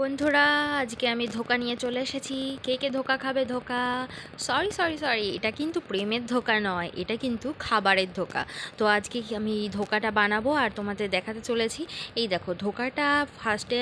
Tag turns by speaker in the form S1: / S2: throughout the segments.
S1: বন্ধুরা, আজকে আমি ধোকা নিয়ে চলে এসেছি। কে কে ধোকা খাবে, ধোকা? সরি সরি সরি এটা কিন্তু প্রেমের ধোকা নয়, এটা কিন্তু খাবারের ধোকা। তো আজকে আমি ধোকাটা বানাবো? আর তোমাদের দেখাতে চলেছি। এই দেখো, ধোকাটা ফার্স্টে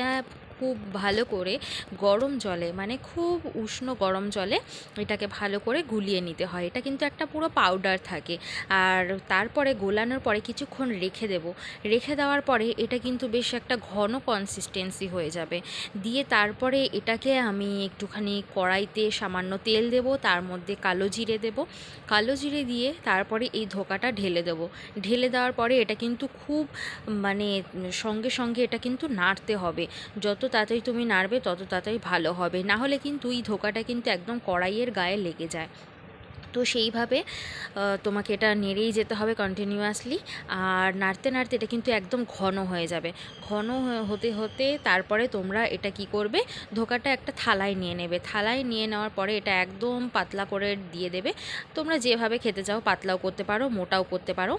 S1: খুব ভালো করে গরম জলে মানে খুব উষ্ণ গরম জলে এটাকে ভালো করে গুলিয়ে নিতে হয়। এটা কিন্তু একটা পুরো পাউডার থাকে। আর তারপরে গোলানোর পরে কিছুক্ষণ রেখে দেব। রেখে দেওয়ার পরে এটা কিন্তু বেশ একটা ঘন কনসিস্টেন্সি হয়ে যাবে। দিয়ে তারপরে এটাকে আমি একটুখানি কড়াইতে সামান্য তেল দেব, তার মধ্যে কালো জিরে দেব। কালো জিরে দিয়ে তারপরে এই ধোকাটা ঢেলে দেব। ঢেলে দেওয়ার পরে এটা কিন্তু খুব মানে সঙ্গে সঙ্গে এটা কিন্তু নাড়তে হবে। যত তাড়াতাড়ি তুমি নাড়বে, তত তাড়াতাড়ি ভালো হবে। না হলে কিন্তু এই ধোকাটা কিন্তু একদম কড়াইয়ের গায়ে লেগে যায়। তো সেইভাবে তোমাকে এটা নেড়েই যেতে হবে কন্টিনিউয়াসলি আর নাড়তে নাড়তে এটা কিন্তু একদম ঘন হয়ে যাবে। ঘন হতে হতে তারপরে তোমরা এটা কি করবে, ধোকাটা একটা থালায় নিয়ে নেবে। থালায় নিয়ে নেওয়ার পরে এটা একদম পাতলা করে দিয়ে দেবে। তোমরা যেভাবে খেতে চাও পাতলাও করতে পারো, মোটাও করতে পারো।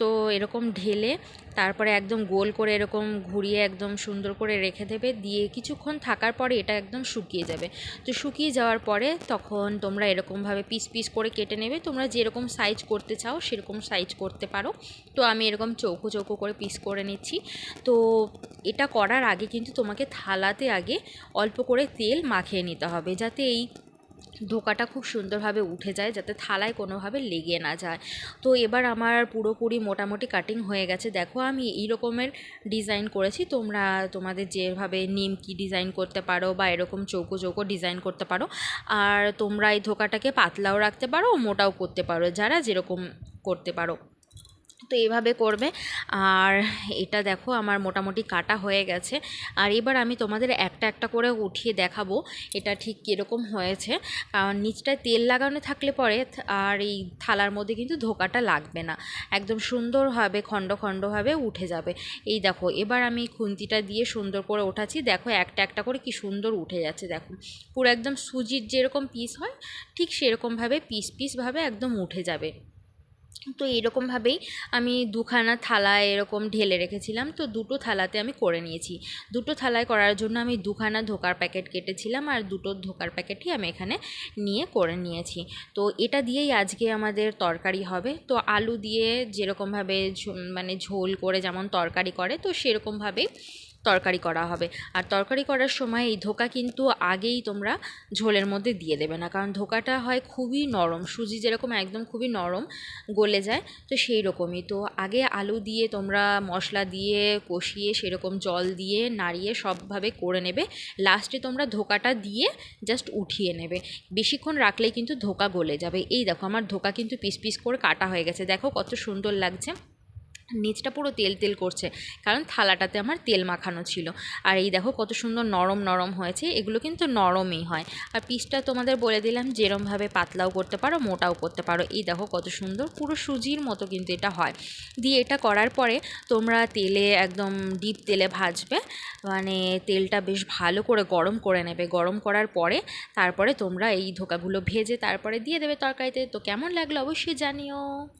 S1: তো এরকম ঢেলে তারপরে একদম গোল করে এরকম ঘুরিয়ে একদম সুন্দর করে রেখে দেবে। দিয়ে কিছুক্ষণ থাকার পরে এটা একদম শুকিয়ে যাবে। তো শুকিয়ে যাওয়ার পরে তখন তোমরা এরকমভাবে পিস পিস করে কেটে নেবে। তোমরা যেরকম সাইজ করতে চাও, সেরকম সাইজ করতে পারো। তো আমি এরকম চৌকো চৌকো করে পিস করে নিচ্ছি। তো এটা করার আগে কিন্তু তোমাকে থালাতে আগে অল্প করে তেল মাখিয়ে নিতে হবে। যাতে এই ধোকাটা খুব সুন্দরভাবে উঠে যায় যাতে থালায় কোনোভাবে লেগে না যায়। তো এবার আমার পুরোপুরি মোটামুটি কাটিং হয়ে গেছে। দেখো আমি এই রকমের ডিজাইন করেছি। তোমরা, তোমাদের যেভাবে নিমকি ডিজাইন করতে পারো বা এরকম চৌকো চৌকো ডিজাইন করতে পারো। আর তোমরা এই ধোকাটাকে পাতলাও রাখতে পারো, মোটাও করতে পারো, যারা যেরকম করতে পারো। তো এভাবে করবে। আর এটা দেখো আমার মোটামুটি কাটা হয়ে গেছে। আর এবার আমি তোমাদের একটা একটা করে উঠিয়ে দেখাবো এটা ঠিক কীরকম হয়েছে। কারণ নিচটায় তেল লাগানো থাকলে পরে আর এই থালার মধ্যে কিন্তু ধোকাটা লাগবে না। একদম সুন্দরভাবে, খণ্ড খণ্ডভাবে উঠে যাবে। এই দেখো, এবার আমি খুন্তিটা দিয়ে সুন্দর করে ওঠাচ্ছি। দেখো একটা একটা করে কি সুন্দর উঠে যাচ্ছে, দেখো। পুরো একদম সুজির যেরকম পিস হয়, ঠিক সেরকমভাবে পিস পিসভাবে একদম উঠে যাবে। তো এরকমভাবেই আমি দুখানা থালা এরকম ঢেলে রেখেছিলাম। তো দুটো থালাতে আমি করে নিয়েছি। দুটো থালায় করার জন্য আমি দুখানা ধোকার প্যাকেট কেটেছিলাম আর দুটো ধোকার প্যাকেটই আমি এখানে নিয়ে করে নিয়েছি। তো এটা দিয়েই আজকে আমাদের তরকারি হবে। তো আলু দিয়ে যেরকমভাবে মানে ঝোল করে যেমন তরকারি করে, তো সেরকমভাবেই তরকারি করা হবে। আর তরকারি করার সময় এই ধোকা কিন্তু আগেই তোমরা ঝোলের মধ্যে দিয়ে দেবে না। কারণ ধোকাটা হয় খুবই নরম। সুজি যেরকম একদম খুবই নরম গলে যায়, তো সেই রকমই তো আগে আলু দিয়ে তোমরা মশলা দিয়ে কষিয়ে সেরকম জল দিয়ে নাড়িয়ে সবভাবে করে নেবে। লাস্টে তোমরা ধোকাটা দিয়ে জাস্ট উঠিয়ে নেবে। বেশিক্ষণ রাখলেই কিন্তু ধোকা গলে যাবে। এই দেখো, আমার ধোকা কিন্তু পিস পিস করে কাটা হয়ে গেছে। দেখো কত সুন্দর লাগছে। নিচটা পুরো তেল তেল করছে। কারণ থালাটাতে আমার তেল মাখানো ছিল। আর এই দেখো কত সুন্দর নরম নরম হয়েছে। এগুলো কিন্তু নরমই হয়। আর পিসটা তোমাদের বলে দিলাম, যেরমভাবে পাতলাও করতে পারো, মোটাও করতে পারো। এই দেখো কত সুন্দর, পুরো সুজির মতো কিন্তু এটা হয়। দিয়ে এটা করার পরে তোমরা তেলে একদম ডিপ তেলে ভাজবে। মানে তেলটা বেশ ভালো করে গরম করে নেবে। গরম করার পরে তারপরে তোমরা এই ধোকাগুলো ভেজে তারপরে দিয়ে দেবে তরকারিতে। তো কেমন লাগল অবশ্যই জানিও।